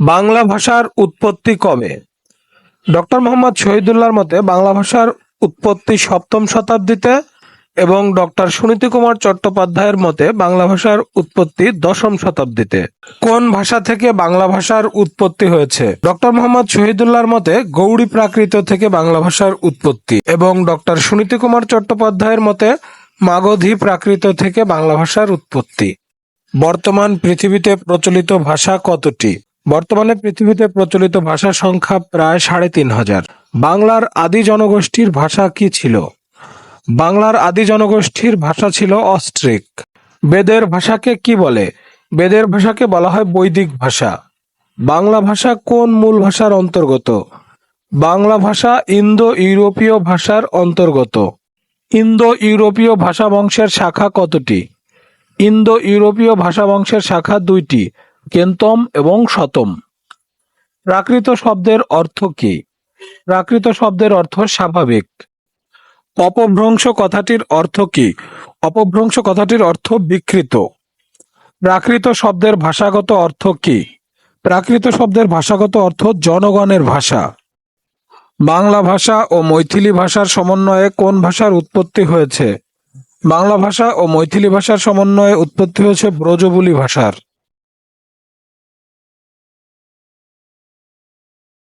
বাংলা ভাষার উৎপত্তি কবে? ডক্টর মোহাম্মদ শহীদুল্লাহর মতে বাংলা ভাষার উৎপত্তি সপ্তম শতাব্দীতে এবং ডক্টর সুনীতি কুমার চট্টোপাধ্যায়ের মতে বাংলা ভাষার উৎপত্তি দশম শতাব্দীতে। কোন ভাষা থেকে বাংলা ভাষার উৎপত্তি হয়েছে? ডক্টর মোহাম্মদ শহীদুল্লাহর মতে গৌড়ী প্রাকৃত থেকে বাংলা ভাষার উৎপত্তি এবং ডক্টর সুনীতি কুমার চট্টোপাধ্যায়ের মতে মাগধী প্রাকৃত থেকে বাংলা ভাষার উৎপত্তি। বর্তমান পৃথিবীতে প্রচলিত ভাষা কতটি? বর্তমানে পৃথিবীতে প্রচলিত ভাষা সংখ্যা প্রায় সাড়ে তিন হাজার। বাংলার আদি জনগোষ্ঠীর ভাষা কি ছিল? বাংলার আদি জনগোষ্ঠীর ভাষা ছিল অস্ট্রিক। বেদের ভাষাকে কি বলে? বেদের ভাষাকে বলা হয় বৈদিক ভাষা। বাংলা ভাষা কোন মূল ভাষার অন্তর্গত? বাংলা ভাষা ইন্দো ইউরোপীয় ভাষার অন্তর্গত। ইন্দো ইউরোপীয় ভাষা বংশের শাখা কতটি? ইন্দো ইউরোপীয় ভাষা বংশের শাখা দুইটি। কেন্তম এবং শতম। প্রাকৃত শব্দের অর্থ কি? প্রাকৃত শব্দের অর্থ স্বাভাবিক। অপভ্রংশ কথাটির অর্থ কি? অপভ্রংশ কথাটির অর্থ বিকৃত। প্রাকৃত শব্দের ভাষাগত অর্থ কি? প্রাকৃত শব্দের ভাষাগত অর্থ জনগণের ভাষা। বাংলা ভাষা ও মৈথিলি ভাষার সমন্বয়ে কোন ভাষার উৎপত্তি হয়েছে? বাংলা ভাষা ও মৈথিলি ভাষার সমন্বয়ে উৎপত্তি হয়েছে ব্রজবুলি ভাষার।